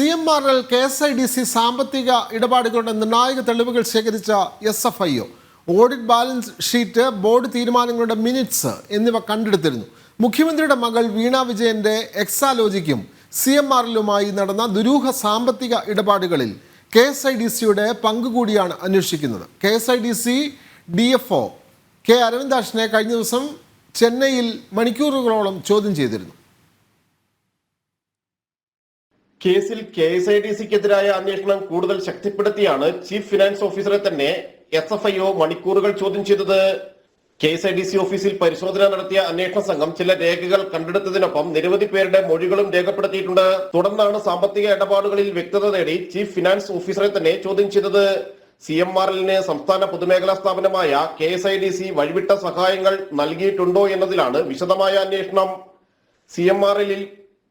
C M R L K S I D C സാമ്പത്തിക ഇടപാടുകളുടെ നിർണായക തെളിവുകൾ ശേഖരിച്ച S F I O. Audit balance sheet board തീരുമാനങ്ങളുടെ minutes എന്നിവ കണ്ടെടുത്തിരുന്നു. മുഖ്യമന്ത്രിയുടെ മകൾ വീണ വിജയന്റെ എക്സാലോജിക്കും സി എം ആർ എല്ലുമായി നടന്ന ദുരൂഹ സാമ്പത്തിക ഇടപാടുകളിൽ കെ എസ് ഐ ഡി സിയുടെ പങ്കുകൂടിയാണ് അന്വേഷിക്കുന്നത്. K S I D C D F O. K അരവിന്ദാഷിനെ കഴിഞ്ഞ ദിവസം ചെന്നൈയിൽ മണിക്കൂറുകളോളം ചോദ്യം ചെയ്തിരുന്നു. കേസിൽ കെ എസ് ഐ ഡി സിക്കെതിരായ അന്വേഷണം കൂടുതൽ ശക്തിപ്പെടുത്തിയാണ് ചീഫ് ഫിനാൻസ് ഓഫീസറെ തന്നെ എസ് എഫ് ഐ ഒ മണിക്കൂറുകൾ ചോദ്യം ചെയ്തത്. K S I D C ഓഫീസിൽ പരിശോധന നടത്തിയ അന്വേഷണ സംഘം ചില രേഖകൾ കണ്ടെടുത്തതിനൊപ്പം നിരവധി പേരുടെ മൊഴികളും രേഖപ്പെടുത്തിയിട്ടുണ്ട്. തുടർന്നാണ് സാമ്പത്തിക ഇടപാടുകളിൽ വ്യക്തത നേടി ചീഫ് ഫിനാൻസ് ഓഫീസറെ തന്നെ ചോദ്യം ചെയ്തത്. സി എം ആർ എല്ലിന് സംസ്ഥാന പൊതുമേഖലാ സ്ഥാപനമായ K S I D C വഴിവിട്ട സഹായങ്ങൾ നൽകിയിട്ടുണ്ടോ എന്നതിലാണ് വിശദമായ അന്വേഷണം. സി എം ആർ എല്ലിൽ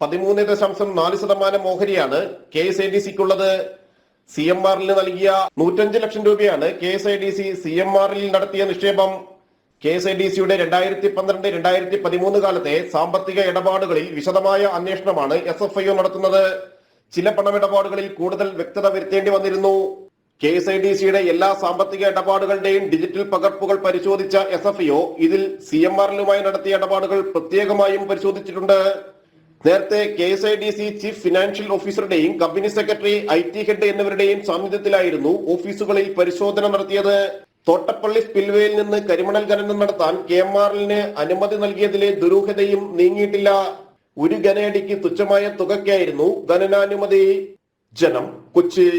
പതിമൂന്ന് ദശാംശം നാല് ശതമാനം ഓഹരിയാണ് കെ എസ് ഐ ഡി സിക്കുള്ളത്. സി എം ആറിൽ നൽകിയ നൂറ്റഞ്ച് ലക്ഷം രൂപയാണ് K S I D C C M ആറിൽ നടത്തിയ നിക്ഷേപം. കെ എസ് ഐ ഡി സിയുടെ രണ്ടായിരത്തി പന്ത്രണ്ട് രണ്ടായിരത്തി പതിമൂന്ന് കാലത്തെ സാമ്പത്തിക ഇടപാടുകളിൽ വിശദമായ അന്വേഷണമാണ് എസ് എഫ് ഐ ഒ നടത്തുന്നത്. ചില പണമിടപാടുകളിൽ കൂടുതൽ വ്യക്തത വരുത്തേണ്ടി വന്നിരുന്നു. കെ എസ് ഐ ഡി സിയുടെ എല്ലാ സാമ്പത്തിക ഇടപാടുകളുടെയും ഡിജിറ്റൽ പകർപ്പുകൾ പരിശോധിച്ച എസ് എഫ് ഒ ഇതിൽ സി എം ആറിലുമായി നടത്തിയ ഇടപാടുകൾ പ്രത്യേകമായും പരിശോധിച്ചിട്ടുണ്ട്. നേരത്തെ K S I D C chief financial ഓഫീസറുടെയും company secretary I T head എന്നിവരുടെയും സാന്നിധ്യത്തിലായിരുന്നു ഓഫീസുകളിൽ പരിശോധന നടത്തിയത്. തോട്ടപ്പള്ളി സ്പിൽവേയിൽ നിന്ന് കരിമണൽ ഖനനം നടത്താൻ കെ എം എല്ലിന് അനുമതി നൽകിയതിലെ ദുരൂഹതയും നീങ്ങിയിട്ടില്ല. ഒരു ഖനയടിക്ക് തുച്ഛമായ തുകയ്ക്കായിരുന്നു ഖനനാനുമതി. ജനം കൊച്ചി.